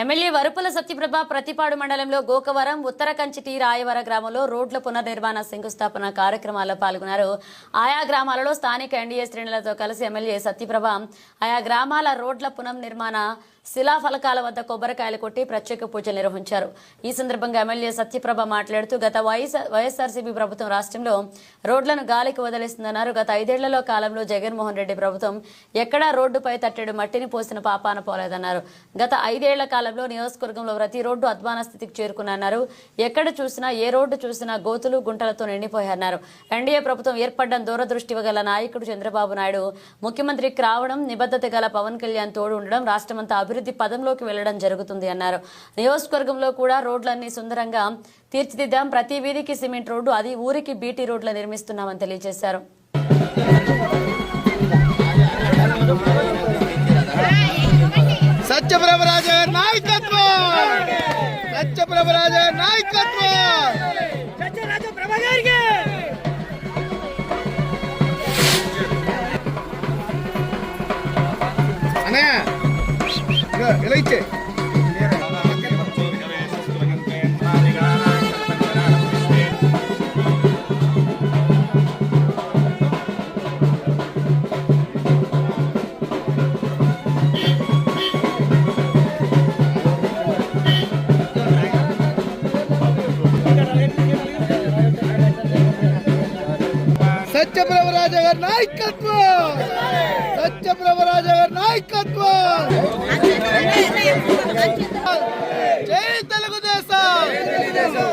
MLA Varupula Satyaprabha Prathipadu మండలంలో గోకవరం ఉత్తర కంచిటి రాయవర గ్రామంలో రోడ్ల పునర్నిర్మాణ శంకుస్థాపన కార్యక్రమాల్లో పాల్గొన్నారు. ఆయా గ్రామాలలో స్థానిక ఎన్డీఏ శ్రేణులతో కలిసి ఎమ్మెల్యే సత్యప్రభ ఆయా గ్రామాల రోడ్ల పునర్నిర్మాణ శిలాఫలకాల వద్ద కొబ్బరికాయలు కొట్టి ప్రత్యేక పూజలు నిర్వహించారు. ఈ సందర్భంగా ఎమ్మెల్యే సత్యప్రభ మాట్లాడుతూ గత వైఎస్ వైఎస్ఆర్సీపీ ప్రభుత్వం రాష్ట్రంలో రోడ్లను గాలికి వదిలేస్తుందన్నారు గత ఐదేళ్ళలో కాలంలో జగన్మోహన్ రెడ్డి ప్రభుత్వం ఎక్కడా రోడ్డుపై తట్టెడు మట్టిని పోసిన పాపాన పోలేదన్నారు. గత ఐదేళ్ళ కాలంలో నియోజకవర్గంలో ప్రతి రోడ్డు అధ్వాన స్థితికి చేరుకున్నారు ఎక్కడ చూసినా ఏ రోడ్డు చూసినా గోతులు గుంటలతో నిండిపోయారన్నారు ఎన్డీఏ ప్రభుత్వం ఏర్పడడం దూరదృష్టి గల నాయకుడు చంద్రబాబు నాయుడు ముఖ్యమంత్రికి రావడం నిబద్ధత గల పవన్ కళ్యాణ్ తోడు ఉండడం రాష్ట్రమంతా అభివృద్ధి పదంలోకి వెళ్ళడం జరుగుతుంది అన్నారు. నియోజకవర్గంలో కూడా రోడ్లన్నీ సుందరంగా తీర్చిదిద్దాం. ప్రతి వీధికి సిమెంట్ రోడ్డు అది ఊరికి బీటీ రోడ్లు నిర్మిస్తున్నామని తెలియజేశారు. సత్యప్రభరాజ నాయకత్వం! సత్యప్రభరాజ నాయకత్వం! ఇగో, ఇలా ఇచ్చే సత్యప్రభరాజ గారి నాయకత్వం సత్యప్రభరాజ గారి నాయకత్వం జై తెలుగుదేశం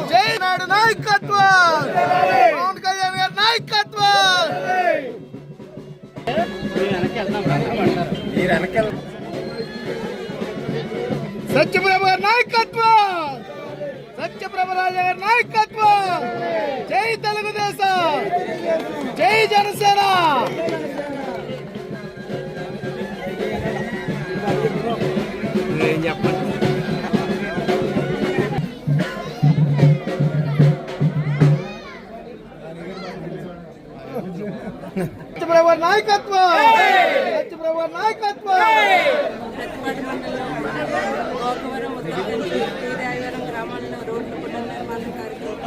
జై నాడు నాయకత్వం పవన్ కళ్యాణ్ గారి నాయకత్వం సత్యప్రభ గారి నాయకత్వం సత్యప్రభరాజ గారి నాయకత్వం నాయకత్వం! సత్యప్రభ గ్రామాల్లో రోడ్ల పునర్నిర్మాణ కార్యక్రమం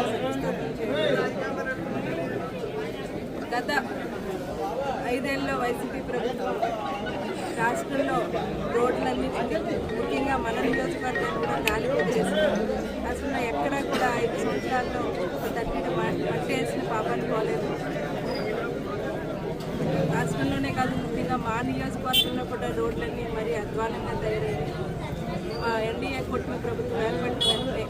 గత ఐదేళ్ళలో వైసీపీ ప్రభుత్వం రాష్ట్రంలో రోడ్లన్నింటినీ ముఖ్యంగా మన కూడా గాలి వదిలేసింది అసలు ఎక్కడ కూడా ఐదు సంవత్సరాల్లో తట్టిన మట్టేసిన పాపాన్ని పోలేదు రాష్ట్రంలోనే కాదు ముఖ్యంగా మా నియోజకవర్గంలో కూడా రోడ్లన్నీ మరీ అధ్వానంగా తయారయ్యాయి మా ఎన్డీఏ కూటమి ప్రభుత్వం ఏర్పడిన వెంటనే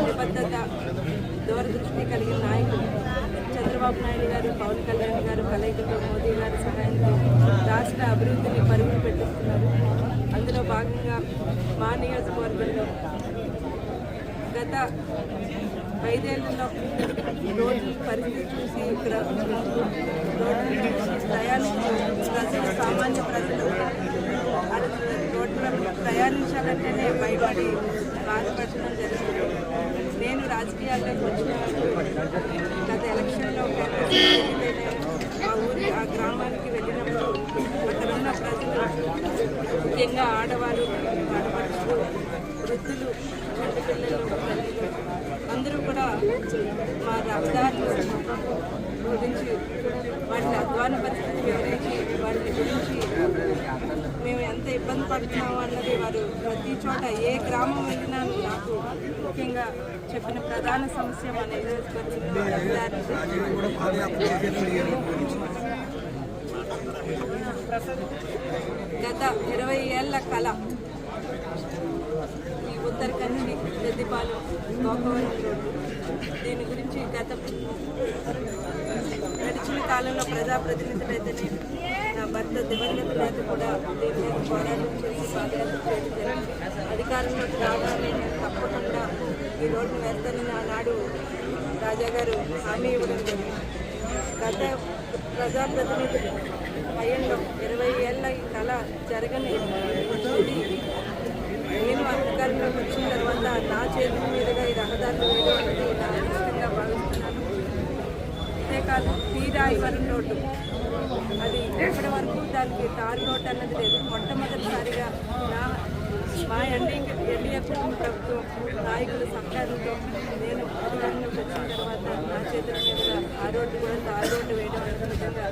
నిబద్ధత దూరదృష్టి కలిగిన నాయకులు చంద్రబాబు నాయుడు గారు పవన్ కళ్యాణ్ గారు కలయికతో మోదీ గారి సహాయంతో రాష్ట్ర అభివృద్ధిని పరుగులు పెట్టిస్తున్నారు. అందులో భాగంగా మా నియోజకవర్గంలో గత ఐదేళ్ళలో రోడ్ల పరిస్థితి చూసి ఇక్కడ రోడ్లు చూసి ప్రజలు సామాన్య ప్రజలు అటు రోడ్ల ప్రయాణించాలంటేనే భయపడి బాధపడటం జరుగుతుంది నేను రాజకీయాల్లోకి వచ్చిన గత ఎలక్షన్లో మా ఆ ఊరి ఆ గ్రామానికి వెళ్ళినప్పుడు అక్కడ ఉన్న ప్రజలు ముఖ్యంగా ఆడవారు ఆడపడుచులు వృద్ధులు అందరూ కూడా మా రహదారులు గురించి వాటి అధ్వాన పరిస్థితి వివరించి వాటి గురించి మేము ఎంత ఇబ్బంది పడుతున్నాము అన్నది వారు ప్రతి చోట ఏ గ్రామం వెళ్ళినా నాకు ముఖ్యంగా చెప్పిన ప్రధాన సమస్య మన నియోజకవర్గంలో గత ఇరవై ఏళ్ళ కళ ఈ ఉత్తరకండి పెద్దపాలెం గోకవరం రోడ్డు దీని గురించి గత గడిచిన కాలంలో ప్రజాప్రతినిధులైతేనే నా భర్త దివంగత నేత కూడా దీని మీద పోరాటం చేసి పాదయాత్ర చేయడం అధికారంలోకి రావాలని తప్పకుండా ఈ రోడ్డు వేస్తానని ఆనాడు రాజా గారు హామీ ఇవ్వడం జరిగింది. గత ప్రజాప్రతినిధులు భయంలో ఇరవై ఏళ్ళ కళ జరగని నేను అధికారంలోకి వచ్చిన తర్వాత నా చేతుల మీదుగా ఈ రహదారులు వేయడం అనేది నా ఇష్టంగా భావిస్తున్నాను. అంతేకాదు శ్రీరాయవరం రోడ్డు అది ఇప్పటి వరకు దానికి తారు రోడ్డు అన్నది లేదు. మొట్టమొదటిసారిగా ఎన్డీఏ ఎన్డీఏ కుటుంబ ప్రభుత్వం నాయకుల సహకారంతో నేను అధికారంలోకి వచ్చిన తర్వాత నా చేతుల మీద ఆ రోడ్డు కూడా తారు రోడ్డు వేయడం అనేది నిజంగా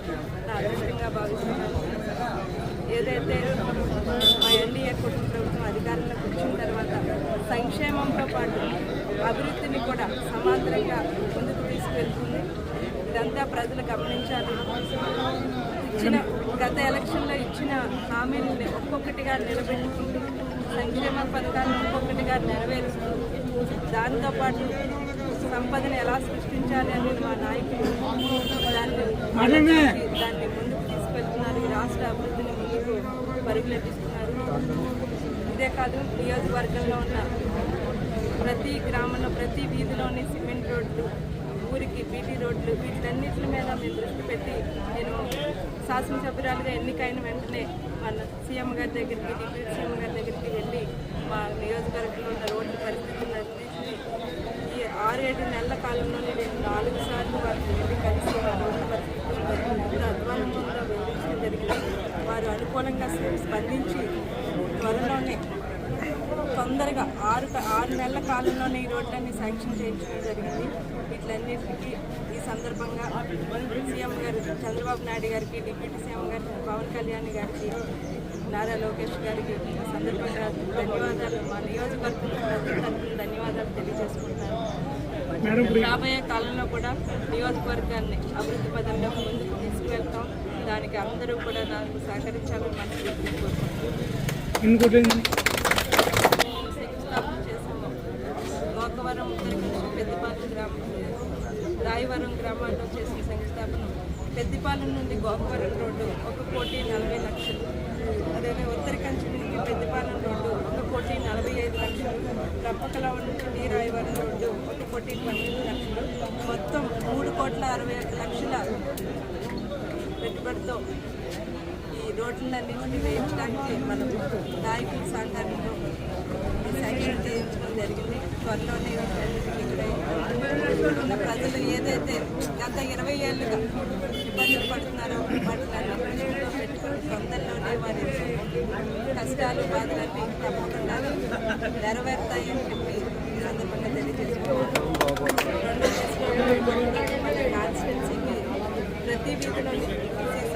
నా అదృష్టంగా భావిస్తున్నాను. ఏదైతే మా ఎన్డీఏ కుటుంబ ప్రభుత్వం అధికారంలోకి వచ్చిన తర్వాత సంక్షేమంతో పాటు అభివృద్ధిని కూడా సమాంతరంగా ముందుకు తీసుకెళ్తుంది. ఇదంతా ప్రజలు గమనించాలి. ఇచ్చిన గత ఎలక్షన్లో ఇచ్చిన హామీలని ఒక్కొక్కటిగా నిలబెట్టుకుంటూ సంక్షేమ పథకాలను ఒక్కొక్కటిగా నెరవేరుస్తూ దాంతోపాటు సంపదను ఎలా సృష్టించాలి అనేది మా నాయకులు దాన్ని దాన్ని ముందుకు తీసుకెళ్తున్నారు. రాష్ట్ర అభివృద్ధిని ముందుకు పరుగులెట్టిస్తున్నారు ఇదే కాదు నియోజకవర్గంలో ఉన్న ప్రతి గ్రామంలో ప్రతి వీధిలోని సిమెంట్ రోడ్లు ఊరికి బీటీ రోడ్లు వీటన్నిటి మీద మేము దృష్టి పెట్టి నేను శాసనసభ్యురాలుగా ఎన్నికైన వెంటనే మన సీఎం గారి దగ్గరికి డిప్యూటీ సీఎం గారి దగ్గరికి వెళ్ళి మా నియోజకవర్గంలో ఉన్న రోడ్ల పరిస్థితులన్నింటినీ ఈ ఆరేడు నెలల కాలంలోనే నేను నాలుగు సార్లు వారికి వెళ్ళి కలిసి మా రోడ్ల పరిస్థితులు ఎంత అధ్వానంగా వెళ్ళించడం జరిగింది. వారు అనుకూలంగా స్పందించి త్వరలోనే తొందరగా ఆరు ఆరు నెలల కాలంలోనే ఈ రోడ్లన్నీ శాంక్షన్ చేయించడం జరిగింది. వీటిలన్నిటికీ ఈ సందర్భంగా సీఎం గారు చంద్రబాబు నాయుడు గారికి డిప్యూటీ సీఎం గారికి పవన్ కళ్యాణ్ గారికి నారా లోకేష్ గారికి సందర్భంగా ధన్యవాదాలు. మా నియోజకవర్గం తరఫున ధన్యవాదాలు తెలియజేసుకుంటాను రాబోయే కాలంలో కూడా నియోజకవర్గాన్ని అభివృద్ధి పదంలో ముందుకు తీసుకువెళ్తాం. దానికి అందరూ కూడా నాకు సహకరించాలని మనస్ఫూర్తిగా కోరుకుంటున్నాను. కోకవరం ఉత్తరకృష్ణ పెద్దపాలెం గ్రామం రాయవరం గ్రామాల్లో చేసిన శంకుస్థాపన పెద్దపాలెం నుండి గోకవరం రోడ్డు ఒక కోటి నలభై లక్షలు. అదేవిధంగా ఉత్తరకంచి నుండి పెద్దపాలెం రోడ్డు ఒక కోటి నలభై ఐదు లక్షలు. రప్పకల నుండి రాయవరం రోడ్డు ఒక కోటి పన్నెండు లక్షలు. మొత్తం మూడు కోట్ల అరవై లక్షల పెట్టుబడితో ఈ రోడ్లన్నింటినీ వేయించడానికి మనం నాయకుల సహకారంలో ఈ శాంక్షన్ త్వరలోనే ఇక్కడ ఉన్న ప్రజలు ఏదైతే గత ఇరవై ఏళ్ళుగా ఇబ్బందులు పడుతున్నారో వాటిని దృష్టిలో పెట్టుకుని తొందరలోనే వారి కష్టాలు బాధలన్నీ తప్పకుండా నెరవేరుతాయని చెప్పి ఈ సందర్భంగా తెలియజేసుకుంటున్నాను కాన్స్టిట్యున్సీకి ప్రతి వీధిలోని